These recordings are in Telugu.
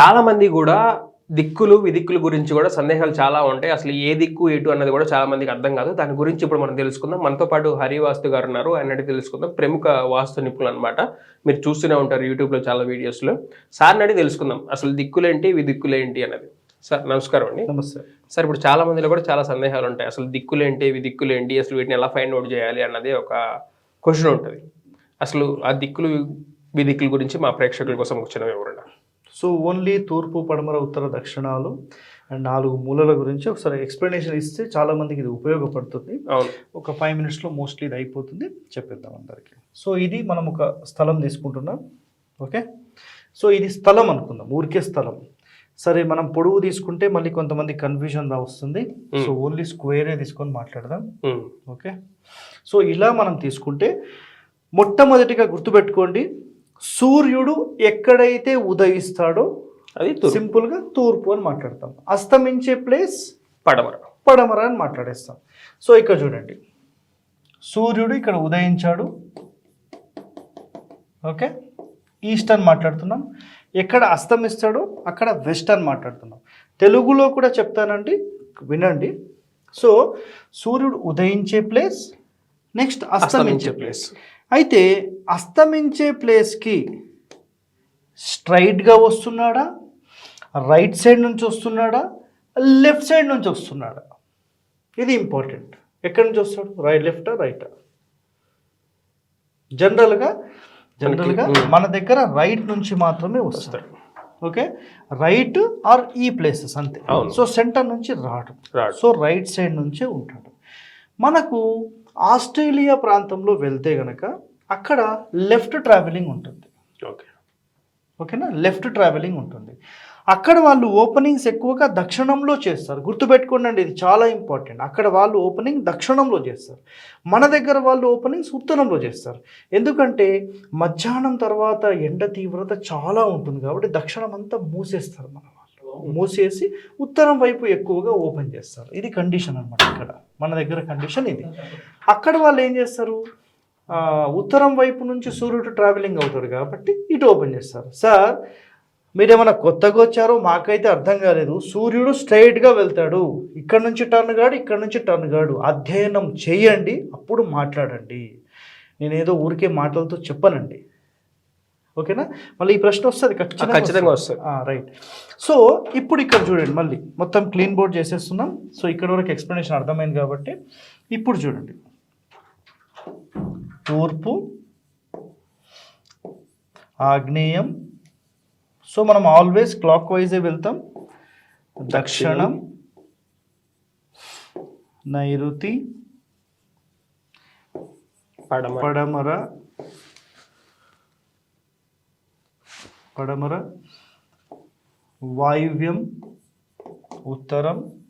చాలా మంది కూడా దిక్కులు విదిక్కుల గురించి కూడా సందేహాలు చాలా ఉంటాయి. అసలు ఏ దిక్కు ఎటు అన్నది కూడా చాలా మందికి అర్థం కాదు. దాని గురించి ఇప్పుడు మనం తెలుసుకుందాం. మనతో పాటు హరి వాస్తు గారు ఉన్నారు. ఆయన తెలుసుకుందాం. ప్రముఖ వాస్తు నిపుణులు అనమాట మీరు చూస్తూనే ఉంటారు యూట్యూబ్లో చాలా వీడియోస్లో సార్ని అడిగి తెలుసుకుందాం. అసలు దిక్కులేంటి విదిక్కులేంటి అన్నది. సార్ నమస్కారం అండి. నమస్తే. సార్ ఇప్పుడు చాలా మందిలో కూడా చాలా సందేహాలు ఉంటాయి. అసలు దిక్కులేంటి ఇవి దిక్కులేంటి అసలు వీటిని ఎలా ఫైండ్ అవుట్ చేయాలి అన్నది ఒక క్వశ్చన్ ఉంటుంది. అసలు ఆ దిక్కులు విదిక్కుల గురించి మా ప్రేక్షకుల కోసం వచ్చిన వివరణ. సో ఓన్లీ తూర్పు పడమర ఉత్తర దక్షిణాలు అండ్ నాలుగు మూలల గురించి ఒకసారి ఎక్స్ప్లెనేషన్ ఇస్తే చాలా మందికి ఇది ఉపయోగపడుతుంది. ఒక ఫైవ్ మినిట్స్లో మోస్ట్లీ ఇది అయిపోతుంది. చెప్పేద్దాం అందరికి. సో ఇది మనం ఒక స్థలం తీసుకుంటున్నాం. ఓకే? సో ఇది స్థలం అనుకుందాం. ఊరికే స్థలం. సరే మనం పొడవు తీసుకుంటే మళ్ళీ కొంతమంది కన్ఫ్యూజన్ రా వస్తుంది. సో ఓన్లీ స్క్వేరే తీసుకొని మాట్లాడదాం. ఓకే? సో ఇలా మనం తీసుకుంటే మొట్టమొదటిగా గుర్తుపెట్టుకోండి. సూర్యుడు ఎక్కడైతే ఉదయిస్తాడో అది సింపుల్గా తూర్పు అని మాట్లాడతాం. అస్తమించే ప్లేస్ పడమర. పడమర అని మాట్లాడేస్తాం. సో ఇక్కడ చూడండి. సూర్యుడు ఇక్కడ ఉదయించాడు. ఓకే? ఈస్ట్ అని మాట్లాడుతున్నాం. ఎక్కడ అస్తమిస్తాడో అక్కడ వెస్ట్ అని మాట్లాడుతున్నాం. తెలుగులో కూడా చెప్తానండి. వినండి. సో సూర్యుడు ఉదయించే ప్లేస్ నెక్స్ట్ అస్తమించే ప్లేస్. అయితే అస్తమించే ప్లేస్కి స్ట్రైట్గా వస్తున్నాడా? రైట్ సైడ్ నుంచి వస్తున్నాడా? లెఫ్ట్ సైడ్ నుంచి వస్తున్నాడా? ఇది ఇంపార్టెంట్. ఎక్కడి నుంచి వస్తాడు? రైట్ లెఫ్టా రైటా? జనరల్గా జనరల్గా మన దగ్గర రైట్ నుంచి మాత్రమే వస్తాడు. ఓకే? రైట్ ఆర్ ఈ ప్లేసెస్ అంతే. సో సెంటర్ నుంచి రాడు. సో రైట్ సైడ్ నుంచే ఉంటాడు. మనకు ఆస్ట్రేలియా ప్రాంతంలో వెళ్తే గనక అక్కడ లెఫ్ట్ ట్రావెలింగ్ ఉంటుంది. ఓకే. ఓకేనా? లెఫ్ట్ ట్రావెలింగ్ ఉంటుంది. అక్కడ వాళ్ళు ఓపెనింగ్స్ ఎక్కువగా దక్షిణంలో చేస్తారు. గుర్తుపెట్టుకోండి అండి ఇది చాలా ఇంపార్టెంట్. అక్కడ వాళ్ళు ఓపెనింగ్ దక్షిణంలో చేస్తారు. మన దగ్గర వాళ్ళు ఓపెనింగ్స్ ఉత్తరంలో చేస్తారు. ఎందుకంటే మధ్యాహ్నం తర్వాత ఎండ తీవ్రత చాలా ఉంటుంది కాబట్టి దక్షిణం అంతా మూసేస్తారు మన వాళ్ళు. మూసేసి ఉత్తరం వైపు ఎక్కువగా ఓపెన్ చేస్తారు. ఇది కండిషన్ అనమాట ఇక్కడ. మన దగ్గర కండిషన్ ఇది. అక్కడ వాళ్ళు ఏం చేస్తారు? ఉత్తరం వైపు నుంచి సూర్యుడు ట్రావెలింగ్ అవుతాడు కాబట్టి ఇటు ఓపెన్ చేస్తారు. సార్ మీరేమైనా కొత్తగా వచ్చారో మాకైతే అర్థం కాలేదు. సూర్యుడు స్ట్రైట్గా వెళ్తాడు. ఇక్కడ నుంచి టర్న్ గాడు ఇక్కడ నుంచి టర్న్ గాడు. అధ్యయనం చేయండి అప్పుడు మాట్లాడండి. నేనేదో ఊరికే మాటలతో చెప్పనండి. ఓకేనా? మళ్ళీ ఈ ప్రశ్న వస్తుంది ఖచ్చితంగా ఖచ్చితంగా వస్తుంది. రైట్ సో ఇప్పుడు ఇక్కడ చూడండి మళ్ళీ మొత్తం క్లీన్ బోర్డ్ చేసేస్తున్నాం. సో ఇక్కడ వరకు ఎక్స్ప్లెనేషన్ అర్థమైంది కాబట్టి ఇప్పుడు చూడండి. తూర్పు ఆగ్నేయం. సో మనం ఆల్వేస్ క్లాక్ వైజే వెళ్తాం. దక్షిణం నైరుతి పడమర పడమర. వాయువ్యం ఉత్తరం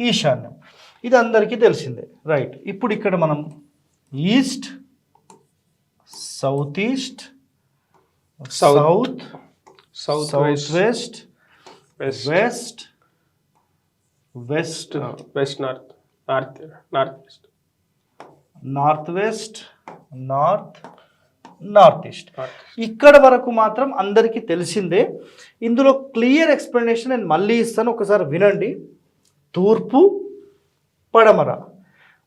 ఈశాన్యం. ఇది అందరికీ తెలిసిందే. రైట్ ఇప్పుడు ఇక్కడ మనం east south east. South south south west west west. West west. West north north north west. North west north north east. ఇక్కడ వరకు మాత్రం అందరికీ తెలిసిందే ఇందులో క్లియర్ ఎక్స్ప్లెనేషన్ నేను మళ్ళీ ఇస్తాను ఒకసారి వినండి. తూర్పు పడమర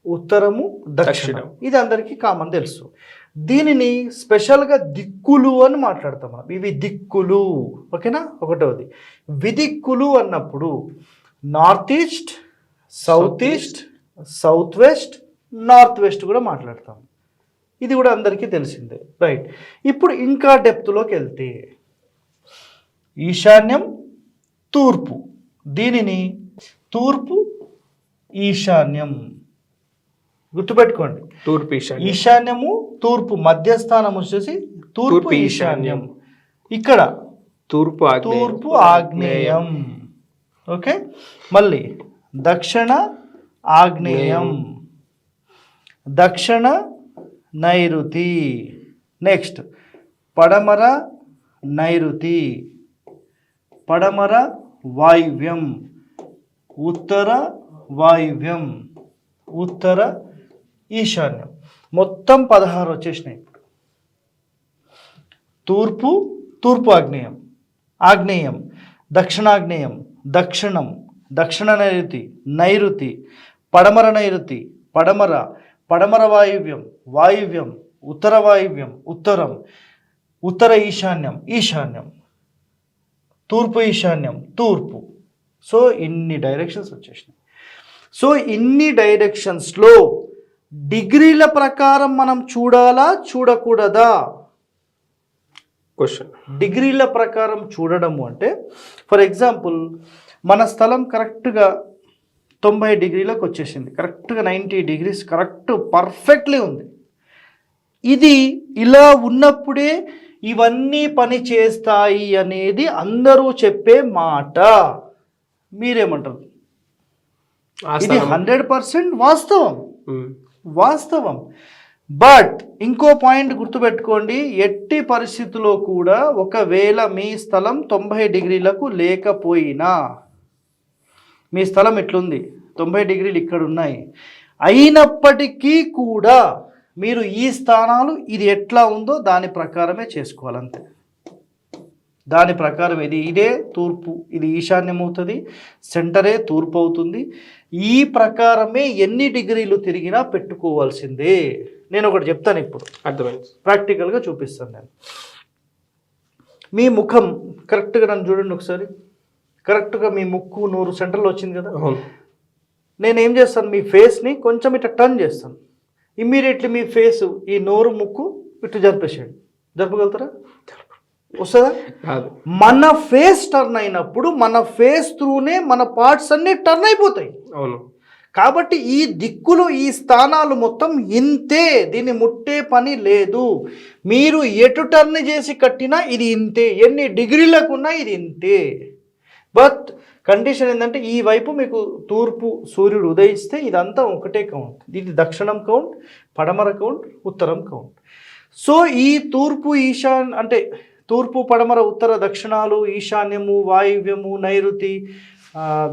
ఉత్తరము దక్షిణం. ఇది అందరికీ కామన్ తెలుసు. దీనిని స్పెషల్గా దిక్కులు అని మాట్లాడతాం మనం. ఇవి దిక్కులు ఓకేనా? ఒకటవది. విదిక్కులు అన్నప్పుడు north east south east. South west north west కూడా మాట్లాడతాం. ఇది కూడా అందరికీ తెలిసిందే. రైట్ ఇప్పుడు ఇంకా డెప్త్లోకి వెళ్తే ఈశాన్యం తూర్పు. దీనిని తూర్పు ఈశాన్యం. గుర్తుపెట్టుకోండి. తూర్పు ఈశాన్యం. ఈశాన్యము తూర్పు మధ్యస్థానం వచ్చేసి తూర్పు ఈశాన్యం. ఇక్కడ తూర్పు తూర్పు ఆగ్నేయం. ఓకే? మళ్ళీ దక్షిణ ఆగ్నేయం. దక్షిణ నైరుతి. నెక్స్ట్ పడమర నైరుతి. పడమర వాయువ్యం. ఉత్తర వాయువ్యం. ఉత్తర ఈశాన్యం. మొత్తం పదహారు వచ్చేసినాయి. ఇప్పుడు తూర్పు తూర్పు ఆగ్నేయం. ఆగ్నేయం. దక్షిణాగ్నేయం. దక్షిణం. దక్షిణ నైరుతి. నైరుతి. పడమర నైరుతి. పడమర పడమర వాయువ్యం వాయువ్యం ఉత్తర వాయువ్యం ఉత్తరం ఉత్తర ఈశాన్యం ఈశాన్యం తూర్పు ఈశాన్యం తూర్పు. సో ఇన్ని డైరెక్షన్స్ వచ్చేసినాయి. సో ఇన్ని డైరెక్షన్స్లో డిగ్రీల ప్రకారం మనం చూడాలా చూడకూడదా? క్వశ్చన్ డిగ్రీల ప్రకారం చూడడము అంటే ఫర్ ఎగ్జాంపుల్ మన స్థలం కరెక్ట్గా తొంభై డిగ్రీలకు వచ్చేసింది. కరెక్ట్గా నైంటీ డిగ్రీస్ కరెక్ట్ పర్ఫెక్ట్లీ ఉంది. ఇది ఇలా ఉన్నప్పుడే ఇవన్నీ పని చేస్తాయి అనేది అందరూ చెప్పే మాట. మీరేమంటారు? ఇది హండ్రెడ్ పర్సెంట్ వాస్తవం. వాస్తవం. బట్ ఇంకో పాయింట్ గుర్తుపెట్టుకోండి ఎట్టి పరిస్థితుల్లో కూడా ఒకవేళ మీ స్థలం తొంభై డిగ్రీలకు లేకపోయినా మీ స్థలం ఎట్లుంది? తొంభై డిగ్రీలు ఇక్కడ ఉన్నాయి. అయినప్పటికీ కూడా మీరు ఈ స్థానాలు ఇది ఎట్లా ఉందో దాని ప్రకారమే చేసుకోవాలంతే. దాని ప్రకారం ఇది ఇదే తూర్పు ఇది ఈశాన్యం అవుతుంది సెంటరే తూర్పు అవుతుంది ఈ ప్రకారమే ఎన్ని డిగ్రీలు తిరిగినా పెట్టుకోవాల్సిందే. నేను ఒకటి చెప్తాను ఇప్పుడు. అర్థమైంది. ప్రాక్టికల్గా చూపిస్తాను నేను. మీ ముఖం కరెక్ట్గా నన్ను చూడండి ఒకసారి. కరెక్ట్గా మీ ముక్కు నోరు సెంటర్లో వచ్చింది కదా? నేను ఏం చేస్తాను? మీ ఫేస్ని కొంచెం ఇట్లా టర్న్ చేస్తాను. ఇమ్మీడియట్లీ మీ ఫేస్ ఈ నోరు ముక్కు ఇటు జరిపేసేయండి. జరపగలుగుతారా? వస్తుందా? కాదు. మన ఫేస్ టర్న్ అయినప్పుడు మన ఫేస్ త్రూనే మన పార్ట్స్ అన్నీ టర్న్ అయిపోతాయి. అవును. కాబట్టి ఈ దిక్కులు ఈ స్థానాలు మొత్తం ఇంతే. దీన్ని ముట్టే పని లేదు. మీరు ఎటు టర్న్ చేసి కట్టినా ఇది ఇంతే. ఎన్ని డిగ్రీలకు ఉన్నా ఇది ఇంతే. బట్ కండిషన్ ఏంటంటే ఈ వైపు మీకు తూర్పు సూర్యుడు ఉదయిస్తే ఇదంతా ఒకటే కౌంట్ ఇది దక్షిణం కౌంట్ పడమర కౌంట్ ఉత్తరం కౌంట్ సో ఈ తూర్పు ఈశాన్ అంటే తూర్పు పడమర ఉత్తర దక్షిణాలు ఈశాన్యము వాయువ్యము నైరుతి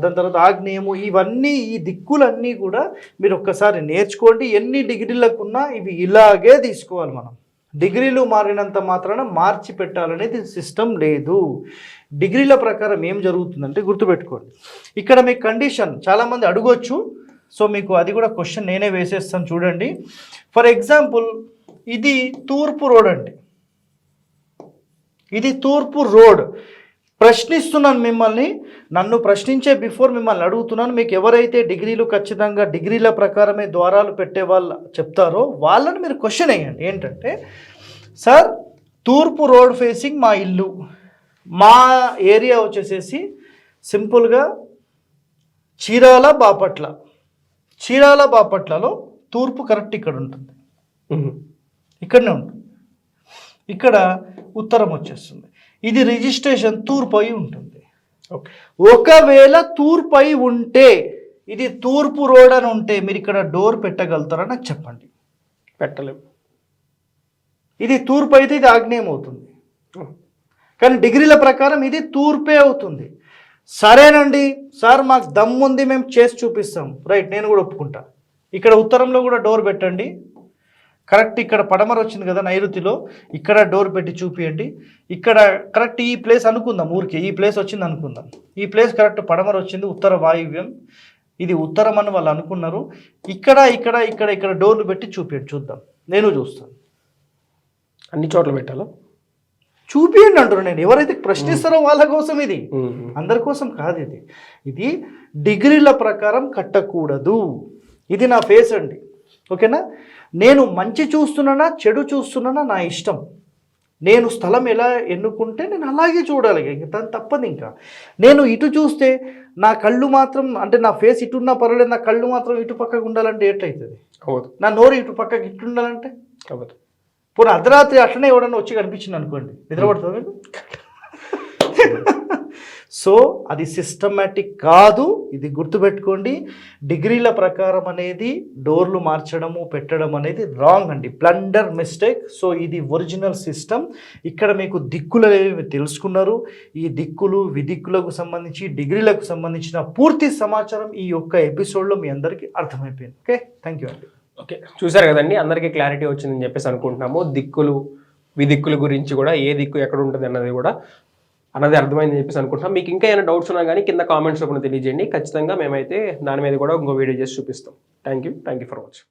దాని తర్వాత ఆగ్నేయము ఇవన్నీ ఈ దిక్కులన్నీ కూడా మీరు ఒక్కసారి నేర్చుకోండి. ఎన్ని డిగ్రీలకున్నా ఇవి ఇలాగే తీసుకోవాలి మనం. డిగ్రీలు మారినంత మాత్రాన మార్చి పెట్టాలనేది సిస్టమ్ లేదు. డిగ్రీల ప్రకారం ఏం జరుగుతుందంటే గుర్తుపెట్టుకోండి. ఇక్కడ మీ కండిషన్ చాలామంది అడగొచ్చు. సో మీకు అది కూడా క్వశ్చన్ నేనే వేసేస్తాను చూడండి. ఫర్ ఎగ్జాంపుల్ ఇది తూర్పు రోడ్ అండి. ఇది తూర్పు రోడ్. ప్రశ్నిస్తున్నాను మిమ్మల్ని. నన్ను ప్రశ్నించే బిఫోర్ మిమ్మల్ని అడుగుతున్నాను. మీకు ఎవరైతే డిగ్రీలు ఖచ్చితంగా డిగ్రీల ప్రకారమే ద్వారాలు పెట్టే వాళ్ళు చెప్తారో వాళ్ళని మీరు క్వశ్చన్ వేయండి. ఏంటంటే సార్ తూర్పు రోడ్ ఫేసింగ్ మా ఇల్లు. మా ఏరియా వచ్చేసేసి సింపుల్గా చీరాల బాపట్ల. చీరాల బాపట్లలో తూర్పు కరెక్ట్ ఇక్కడ ఉంటుంది. ఇక్కడనే ఉంటుంది. ఇక్కడ ఉత్తరం వచ్చేస్తుంది. ఇది రిజిస్ట్రేషన్ తూర్పు అయి ఉంటుంది. ఓకే ఒకవేళ తూర్పు అయి ఉంటే ఇది తూర్పు రోడ్ అని ఉంటే మీరు ఇక్కడ డోర్ పెట్టగలుగుతారా నాకు చెప్పండి. పెట్టలేము. ఇది తూర్పు అయితే ఇది ఆగ్నేయం అవుతుంది. ఉమ్. కానీ డిగ్రీల ప్రకారం ఇది తూర్పే అవుతుంది. సరేనండి సార్ మాకు దమ్ముంది మేము చేసి చూపిస్తాం. రైట్ నేను కూడా ఒప్పుకుంటా. ఇక్కడ ఉత్తరంలో కూడా డోర్ పెట్టండి. కరెక్ట్ ఇక్కడ పడమర వచ్చింది కదా నైరుతిలో ఇక్కడ డోర్ పెట్టి చూపియండి. ఇక్కడ కరెక్ట్ ఈ ప్లేస్ అనుకుందాం ఊరికి ఈ ప్లేస్ వచ్చింది అనుకుందాం. ఈ ప్లేస్ కరెక్ట్ పడమర వచ్చింది ఉత్తర వాయువ్యం. ఇది ఉత్తరం అని వాళ్ళు అనుకున్నారు. ఇక్కడ ఇక్కడ ఇక్కడ ఇక్కడ డోర్లు పెట్టి చూపియండి చూద్దాం. నేను చూస్తాను. అన్ని చోట్ల పెట్టాలా? చూపియండి అంటున్నాను నేను. ఎవరైతే ప్రశ్నిస్తారో వాళ్ళ కోసం ఇది. అందరి కోసం కాదు ఇది. ఇది డిగ్రీల ప్రకారం కట్టకూడదు. ఇది నా ఫేస్ అండి. ఓకేనా? నేను మంచి చూస్తున్నానా చెడు చూస్తున్నానా నా ఇష్టం. నేను స్థలం ఎలా ఎన్నుకుంటే నేను అలాగే చూడాలి. ఇంకా దాని తప్పదు ఇంకా. నేను ఇటు చూస్తే నా కళ్ళు మాత్రం అంటే నా ఫేస్ ఇటు ఉన్నా పర్వాలేదు నా కళ్ళు మాత్రం ఇటు పక్కకు ఉండాలంటే ఎట్లయితుంది? అవ్వదు. నా నోరు ఇటు పక్కకి ఇటు ఉండాలంటే? అవ్వదు. పోనీ అర్ధరాత్రి అట్లనే ఎవడన్నా వచ్చి కనిపించింది అనుకోండి నిద్రపడుతుంది సో అది సిస్టమేటిక్ కాదు. ఇది గుర్తుపెట్టుకోండి. డిగ్రీల ప్రకారం అనేది డోర్లు మార్చడము పెట్టడం అనేది రాంగ్ అండి. ప్లండర్ మిస్టేక్ సో ఇది ఒరిజినల్ సిస్టమ్ ఇక్కడ మీకు దిక్కులు అనేవి తెలుసుకున్నారు. ఈ దిక్కులు విదిక్కులకు సంబంధించి డిగ్రీలకు సంబంధించిన పూర్తి సమాచారం ఈ యొక్క ఎపిసోడ్లో మీ అందరికీ అర్థమైపోయింది. ఓకే? థ్యాంక్ యూ అండి. ఓకే. చూసారు కదండి? అందరికీ క్లారిటీ వచ్చిందని చెప్పేసి అనుకుంటున్నాము. దిక్కులు విదిక్కుల గురించి కూడా ఏ దిక్కు ఎక్కడ ఉంటుంది అన్నది కూడా అన్నది అర్థమైందని చెప్పేసి అనుకుంటున్నాం. మీకు ఇంకా ఏమైనా డౌట్స్ ఉన్నా కానీ కింద కామెంట్స్ రూపంలో తెలియజేయండి. ఖచ్చితంగా మేమైతే దాని మీద కూడా ఇంకో వీడియో చేసి చూపిస్తాం. Thank you thank you for watching